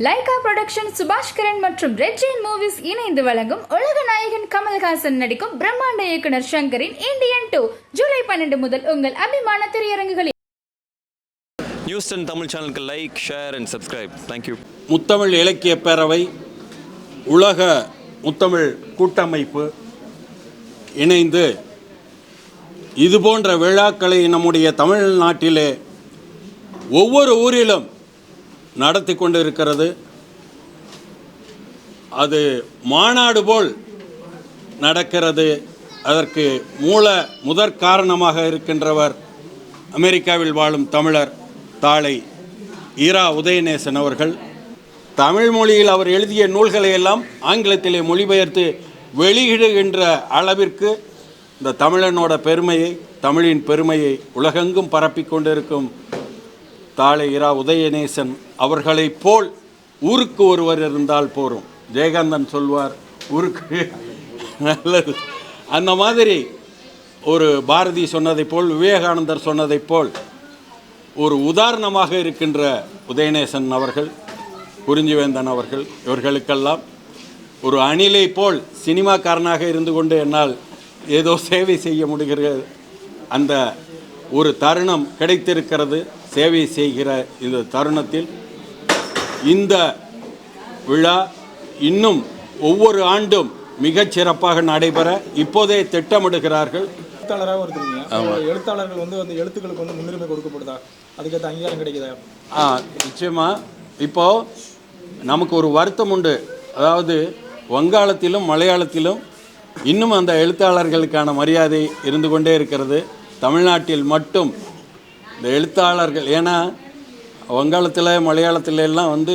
Lyca production சுபாஷ் கிரண் மற்றும் red Jain movies இணைந்து வழங்கும் உலக நாயகன் கமல்ஹாசன் நடிக்கும் பிரம்மாண்ட இயக்குனர் சங்கரின் இந்தியன் டூ ஜூலை பன்னெண்டு முதல் உங்கள் அபிமான திரையரங்குகளில். நியூஸ் டென் தமிழ் சேனலுக்கு like share and subscribe thank you Muthamizh Ilakkiya Peravai உலக முத்தமிழ் கூட்டமைப்பு இணைந்து இதுபோன்ற விழாக்களை நம்முடைய தமிழ்நாட்டிலே ஒவ்வொரு ஊரிலும் நடத்தி கொண்டிருக்கிறது அது மாநாடு போல் நடக்கிறது. அதற்கு மூல முதற் காரணமாக இருக்கின்றவர் அமெரிக்காவில் வாழும் தமிழர் தாளை ஈரா உதயநேசன் அவர்கள். தமிழ் மொழியில் அவர் எழுதிய நூல்களை எல்லாம் ஆங்கிலத்திலே மொழிபெயர்த்து வெளியிடுகின்ற அளவிற்கு இந்த தமிழனோட பெருமையை தமிழின் பெருமையை உலகெங்கும் பரப்பிக் தாளையிரா இரா உதயநேசன் அவர்களைப் போல் ஊருக்கு ஒருவர் இருந்தால் போரும் ஜெயகாந்தன் சொல்வார் ஊருக்கு நல்லது. அந்த மாதிரி ஒரு பாரதி சொன்னதைப் போல் விவேகானந்தர் சொன்னதைப் போல் ஒரு உதாரணமாக இருக்கின்ற உதயநேசன் அவர்கள் குறிஞ்சிவேந்தன் அவர்கள் இவர்களுக்கெல்லாம் ஒரு அணிலை போல் சினிமாக்காரனாக இருந்து கொண்டு என்னால் ஏதோ சேவை செய்ய முடிகிறது. அந்த ஒரு தருணம் கிடைத்திருக்கிறது. சேவை செய்கிற இந்த தருணத்தில் இந்த விழா இன்னும் ஒவ்வொரு ஆண்டும் மிகச் சிறப்பாக நடைபெற இப்போதே திட்டமிடுகிறார்கள். எழுத்தாளராக இருக்கிறீங்க எழுத்தாளர்கள் வந்து அந்த எழுத்துக்களுக்கு வந்து முன்னுரிமை கொடுக்கப்படுதா? அதுக்கேற்ற அங்கீகாரம் கிடைக்குதா? ஆ நிச்சயமாக இப்போது நமக்கு ஒரு வருத்தம் உண்டு. அதாவது வங்காளத்திலும் மலையாளத்திலும் இன்னும் அந்த எழுத்தாளர்களுக்கான மரியாதை இருந்து கொண்டே இருக்கிறது. தமிழ்நாட்டில் மட்டும் இந்த எழுத்தாளர்கள் ஏன்னா வங்காளத்தில் மலையாளத்தில் எல்லாம் வந்து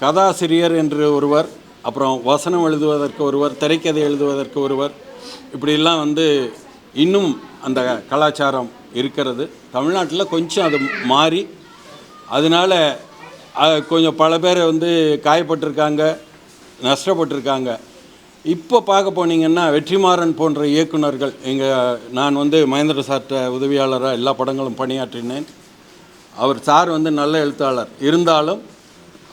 கதாசிரியர் என்று ஒருவர் அப்புறம் வசனம் எழுதுவதற்கு ஒருவர் திரைக்கதை எழுதுவதற்கு ஒருவர் இப்படியெல்லாம் வந்து இன்னும் அந்த கலாச்சாரம் இருக்கிறது. தமிழ்நாட்டில் கொஞ்சம் அது மாறி அதனால் கொஞ்சம் பல பேர் வந்து காயப்பட்டிருக்காங்க நஷ்டப்பட்டிருக்காங்க. இப்போ பார்க்க போனீங்கன்னா வெற்றிமாறன் போன்ற இயக்குனர்கள் எங்கள் நான் வந்து மகேந்திர சார்ட்ட உதவியாளராக எல்லா படங்களும் பணியாற்றினேன். அவர் சார் வந்து நல்ல எழுத்தாளர். இருந்தாலும்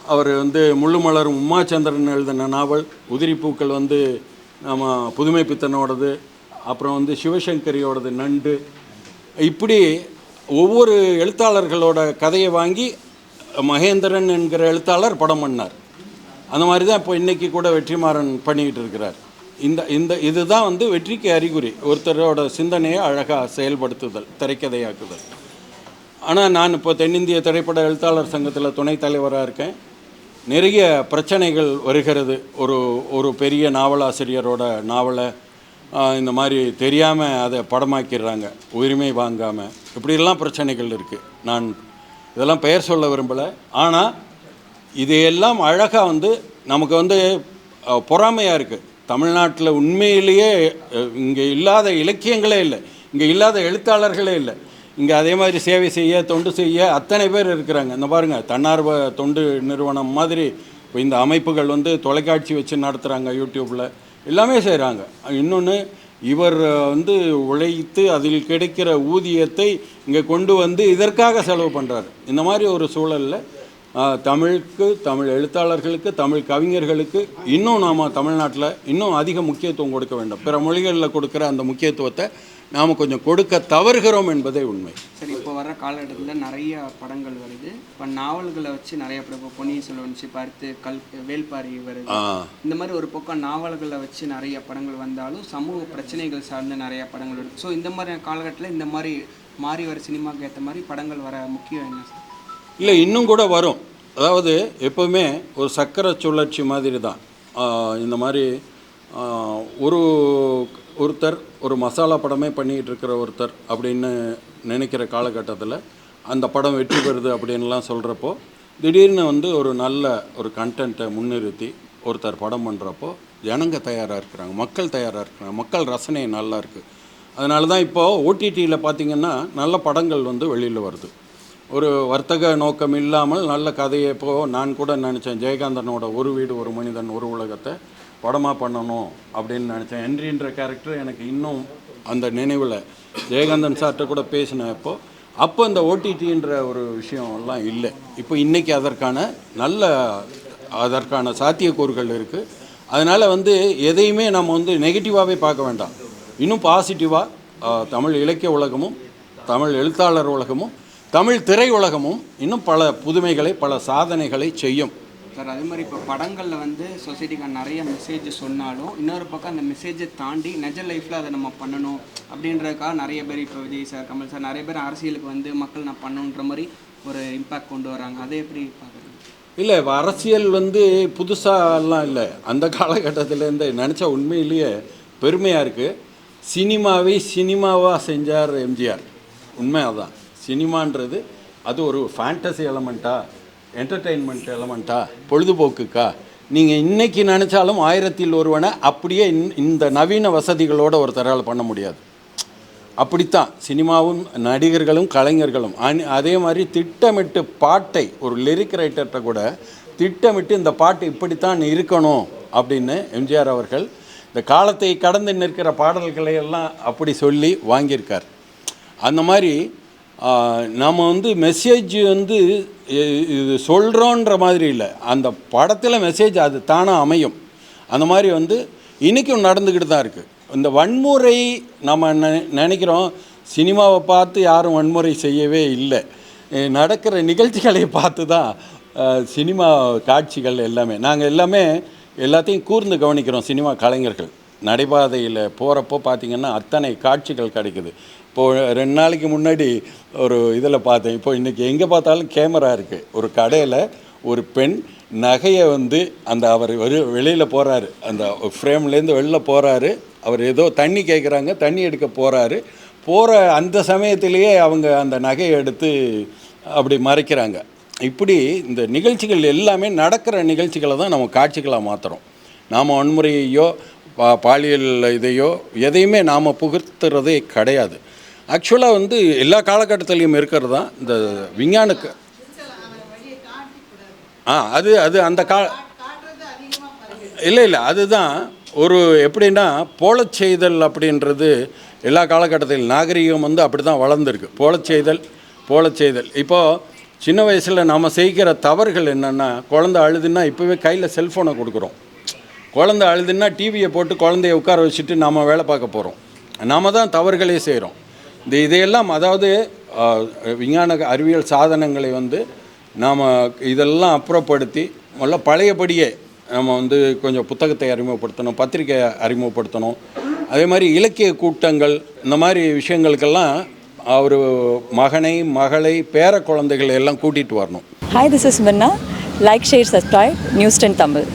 அவர் வந்து முள்ளுமலர் உமாச்சந்திரன் எழுதின நாவல் உதிரிப்பூக்கள் வந்து நம்ம புதுமை பித்தனோடது அப்புறம் வந்து சிவசங்கரியோடது நண்டு. இப்படி ஒவ்வொரு எழுத்தாளர்களோட கதையை வாங்கி மகேந்திரன் என்கிற எழுத்தாளர் படம் பண்ணார். அந்த மாதிரி தான் இப்போ இன்றைக்கி கூட வெற்றிமாறன் பண்ணிக்கிட்டு இருக்கிறார். இந்த இந்த இதுதான் வந்து வெற்றிக்கு அறிகுறி. ஒருத்தரோட சிந்தனையை அழகாக செயல்படுத்துதல் திரைக்கதையாக்குதல். ஆனால் நான் இப்போ தென்னிந்திய திரைப்பட எழுத்தாளர் சங்கத்தில் துணைத் தலைவராக இருக்கேன். நிறைய பிரச்சனைகள் வருகிறது. ஒரு ஒரு பெரிய நாவலாசிரியரோட நாவலை இந்த மாதிரி தெரியாமல் அதை படமாக்கிடுறாங்க. உரிமை வாங்காமல் இப்படிலாம் பிரச்சனைகள் இருக்குது நான் இதெல்லாம் பெயர் சொல்ல விரும்பலை. ஆனால் இதையெல்லாம் அழகாக வந்து நமக்கு வந்து பொறாமையாக இருக்குது தமிழ்நாட்டில் உண்மையிலேயே இங்கே இல்லாத இலக்கியங்களே இல்லை. இங்கே இல்லாத எழுத்தாளர்களே இல்லை. இங்கே அதே மாதிரி சேவை செய்ய தொண்டு செய்ய அத்தனை பேர் இருக்கிறாங்க. இந்த பாருங்கள் தன்னார்வ தொண்டு நிறுவனம் மாதிரி இப்போ இந்த அமைப்புகள் வந்து தொலைக்காட்சி வச்சு நடத்துகிறாங்க யூடியூப்பில் எல்லாமே செய்கிறாங்க இன்னொன்று இவர் வந்து உழைத்து அதில் கிடைக்கிற ஊதியத்தை இங்கே கொண்டு வந்து இதற்காக செலவு பண்ணுறாரு இந்த மாதிரி ஒரு சூழலில் தமிழுக்கு தமிழ் எழுத்தாளர்களுக்கு தமிழ் கவிஞர்களுக்கு இன்னும் நாம் தமிழ்நாட்டில் இன்னும் அதிக முக்கியத்துவம் கொடுக்க வேண்டும். பிற மொழிகளில் கொடுக்குற அந்த முக்கியத்துவத்தை நாம் கொஞ்சம் கொடுக்க தவறுகிறோம் என்பதே உண்மை. சரி இப்போ வர காலகட்டத்தில் நிறைய படங்கள் வருது. இப்போ நாவல்களை வச்சு நிறைய படம் இப்போ பொன்னியின் செல்வன் பார்த்து கல் வேல்பாரி வருது. இந்த மாதிரி ஒரு பக்கம் நாவல்களை வச்சு நிறைய படங்கள் வந்தாலும் சமூக பிரச்சனைகள் சார்ந்த நிறைய படங்கள் இருக்கு ஸோ இந்த மாதிரி காலகட்டத்தில் இந்த மாதிரி மாறி வர சினிமாக்கு ஏற்ற மாதிரி படங்கள் வர முக்கியம் என்ன சார்? இல்லை இன்னும் கூட வரும். அதாவது எப்போவுமே ஒரு சக்கரை சுழற்சி மாதிரி தான் இந்த மாதிரி ஒரு ஒருத்தர் ஒரு மசாலா படமே பண்ணிக்கிட்டு இருக்கிற ஒருத்தர் அப்படின்னு நினைக்கிற காலகட்டத்தில் அந்த படம் வெற்றி பெறுது அப்படின்லாம் சொல்கிறப்போ திடீர்னு வந்து ஒரு நல்ல ஒரு கண்டென்ட்டை முன்னிறுத்தி ஒருத்தர் படம் பண்ணுறப்போ ஜனங்க தயாராக இருக்கிறாங்க மக்கள் தயாராக இருக்கிறாங்க மக்கள் ரசனை நல்லா இருக்குது அதனால தான் இப்போது ஓடிடியில் பார்த்தீங்கன்னா நல்ல படங்கள் வந்து வெளியில் வருது. ஒரு வர்த்தக நோக்கம் இல்லாமல் நல்ல கதையை இப்போ நான் கூட நினச்சேன். ஜெயகாந்தனோட ஒரு வீடு ஒரு மனிதன் ஒரு உலகத்தை படமாக பண்ணணும் அப்படின்னு நினச்சேன். ஹென்ரின்ற கேரக்டர் எனக்கு இன்னும் அந்த நினைவில். ஜெயகாந்தன் சார்கிட்ட கூட பேசினேன் இப்போ அப்போ இந்த ஓடிடின்ற ஒரு விஷயம் எல்லாம் இல்லை. இப்போ இன்றைக்கி அதற்கான நல்ல அதற்கான சாத்தியக்கூறுகள் இருக்குது அதனால் வந்து எதையுமே நம்ம வந்து நெகட்டிவாகவே பார்க்க வேண்டாம். இன்னும் பாசிட்டிவாக தமிழ் இலக்கிய உலகமும் தமிழ் எழுத்தாளர் உலகமும் தமிழ் திரை உலகமும் இன்னும் பல புதுமைகளை பல சாதனைகளை செய்யும். சார் அதே மாதிரி இப்போ படங்களில் வந்து சொசைட்டிக்கான நிறைய மெசேஜ் சொன்னாலும் இன்னொரு பக்கம் அந்த மெசேஜை தாண்டி நிஜ லைஃப்பில் அதை நம்ம பண்ணணும் அப்படின்றதுக்காக நிறைய பேர் இப்போ விஜய் சார் கமல் சார் நிறைய பேர் அரசியலுக்கு வந்து மக்கள் நான் பண்ணணுன்ற மாதிரி ஒரு இம்பாக்ட் கொண்டு வராங்க. அதை எப்படி பார்க்குறீங்க? இல்லை இப்ப அரசியல் வந்து புதுசாலாம் இல்லை. அந்த காலகட்டத்திலேருந்து நினச்சா உண்மையிலேயே பெருமையாக இருக்குது சினிமாவை சினிமாவாக செஞ்சார் எம்ஜிஆர். உண்மை அதான் சினிமான்றது அது ஒரு ஃபேண்டசி எலமெண்ட்டா என்டர்டெயின்மெண்ட் எலமெண்ட்டா பொழுதுபோக்குக்கா? நீங்கள் இன்றைக்கி நினச்சாலும் ஆயிரத்தில் ஒருவனை அப்படியே இன் இந்த நவீன வசதிகளோட ஒருத்தரால் பண்ண முடியாது. அப்படித்தான் சினிமாவும் நடிகர்களும் கலைஞர்களும். அந் அதே மாதிரி திட்டமிட்டு பாட்டை ஒரு லிரிக் ரைட்டர்கிட்ட கூட திட்டமிட்டு இந்த பாட்டு இப்படித்தான் இருக்கணும் அப்படின்னு எம்ஜிஆர் அவர்கள் இந்த காலத்தை கடந்து நிற்கிற பாடல்களை எல்லாம் அப்படி சொல்லி வாங்கியிருக்கார். அந்த மாதிரி நம்ம வந்து மெசேஜ் வந்து இது சொல்கிறோன்ற மாதிரி இல்லை. அந்த படத்தில் மெசேஜ் அது தானாக அமையும். அந்த மாதிரி வந்து இன்றைக்கும் நடந்துக்கிட்டு தான் இருக்குது இந்த வன்முறை நம்ம நெ- நினைக்கிறோம். சினிமாவை பார்த்து யாரும் வன்முறை செய்யவே இல்லை. நடக்கிற நிகழ்ச்சிகளை பார்த்து தான் சினிமா காட்சிகள் எல்லாமே. நாங்கள் எல்லாமே எல்லாத்தையும் கூர்ந்து கவனிக்கிறோம் சினிமா கலைஞர்கள். நடைபாதையில் போகிறப்போ பார்த்திங்கன்னா அத்தனை காட்சிகள் கிடைக்குது. இப்போது ரெண்டு நாளைக்கு முன்னாடி ஒரு இதில் பார்த்தேன். இப்போ இன்றைக்கி எங்கே பார்த்தாலும் கேமரா இருக்குது ஒரு கடையில் ஒரு பெண் நகையை வந்து அந்த அவர் வெறு வெளியில் போகிறாரு அந்த ஃப்ரேம்லேருந்து வெளில போகிறாரு அவர் ஏதோ தண்ணி கேட்குறாங்க. தண்ணி எடுக்க போகிறாரு போகிற அந்த சமயத்திலேயே அவங்க அந்த நகையை எடுத்து அப்படி மறைக்கிறாங்க. இப்படி இந்த நிகழ்ச்சிகள் எல்லாமே நடக்கிற நிகழ்ச்சிகளை தான் நம்ம காட்சிகளாக மாற்றுறோம் நாம் வன்முறையையோ பா பாலியல் இதையோ எதையுமே நாம் புகுத்துறதே கிடையாது. ஆக்சுவலாக வந்து எல்லா காலகட்டத்திலையும் இருக்கிறது தான் இந்த விஞ்ஞானுக்கு. ஆ அது அது அந்த கா இல்லை இல்லை அதுதான் ஒரு எப்படின்னா போலச் செய்தல் அப்படின்றது எல்லா காலகட்டத்திலும் நாகரிகம் வந்து அப்படி தான் வளர்ந்துருக்கு. போலச் செய்தல் போலச் செய்தல் இப்போது சின்ன வயசில் நாம் செய்கிற தவறுகள் என்னென்னா குழந்தை அழுதுன்னா இப்போவே கையில் செல்ஃபோனை கொடுக்குறோம். குழந்தை அழுதுன்னா டிவியை போட்டு குழந்தைய உட்கார வச்சுட்டு நாம் வேலை பார்க்க போகிறோம் நாம தான் தவறுகளே செய்கிறோம் இந்த இதையெல்லாம் அதாவது விஞ்ஞான அறிவியல் சாதனங்களை வந்து நாம் இதெல்லாம் அப்புறப்படுத்தி முதல்ல பழையபடியே நம்ம வந்து கொஞ்சம் புத்தகத்தை அறிமுகப்படுத்தணும் பத்திரிக்கை அறிமுகப்படுத்தணும் அதே மாதிரி இலக்கிய கூட்டங்கள் இந்த மாதிரி விஷயங்களுக்கெல்லாம் அவர் மகனை மகளை பேர குழந்தைகளை எல்லாம் கூட்டிகிட்டு வரணும் hi this is Minna. Like, share, subscribe. News 10 Tamil.